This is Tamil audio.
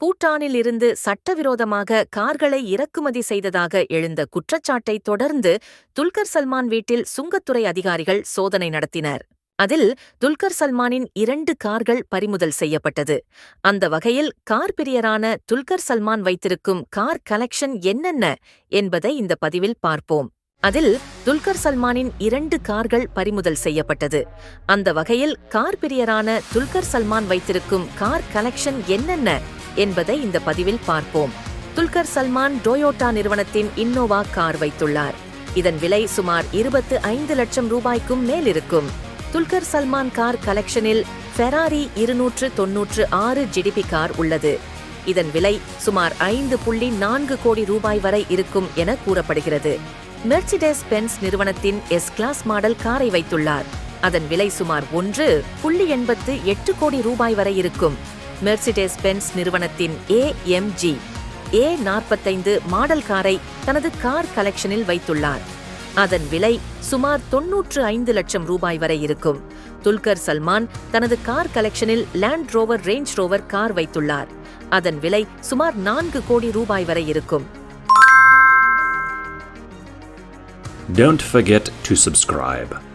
பூட்டானில் இருந்து சட்டவிரோதமாக கார்களை இறக்குமதி செய்ததாக எழுந்த குற்றச்சாட்டை தொடர்ந்து துல்கர் சல்மான் வீட்டில் சுங்கத்துறை அதிகாரிகள் சோதனை நடத்தினர். அதில் துல்கர் சல்மானின் இரண்டு கார்கள் பறிமுதல் செய்யப்பட்டது. அந்த வகையில் கார் பிரியரான துல்கர் சல்மான் வைத்திருக்கும் கார் கலெக்ஷன் என்னென்ன என்பதை இந்த பதிவில் பார்ப்போம். அதில் துல்கர் சல்மானின் இரண்டு கார்கள் பறிமுதல் செய்யப்பட்டது. அந்த வகையில் கார் பிரியரான துல்கர் சல்மான் வைத்திருக்கும் கார் கலெக்ஷன் என்னென்ன என்பதை இந்த பதிவில் பார்ப்போம். துல்கர் சல்மான் டொயோட்டா நிறுவனத்தின் இன்னோவா கார் வைத்துள்ளார். இதன் விலை சுமார் இருபத்து ஐந்து லட்சம் ரூபாய்க்கும் மேல் இருக்கும் துல்கர் சல்மான் கார் கலெக்ஷனில் ஃபெராரி இருநூற்று தொன்னூற்று ஆறு ஜிடிபி கார் உள்ளது. இதன் விலை சுமார் ஐந்து புள்ளி நான்கு கோடி ரூபாய் வரை இருக்கும் என கூறப்படுகிறது. மெர்சிடெஸ் பென்ஸ் நிறுவனத்தின் எஸ் கிளாஸ் மாடல் காரை வைத்துள்ளார். அதன் விலை சுமார் ஒன்று புள்ளி எண்பத்து எட்டு கோடி ரூபாய் வரை இருக்கும். மெர்சிடெஸ் பென்ஸ் நிறுவனத்தின் ஏஎம்ஜி ஏ நாற்பத்தைந்து மாடல் காரை தனது கார் கலெக்ஷனில் வைத்துள்ளார். அதன் விலை சுமார் தொன்னூற்று ஐந்து லட்சம் ரூபாய் வரை இருக்கும். துல்கர் சல்மான் தனது கார் கலெக்ஷனில் Land Rover Range Rover car வைத்துள்ளார். அதன் விலை சுமார் நான்கு கோடி ரூபாய் வரை இருக்கும். Don't forget to subscribe.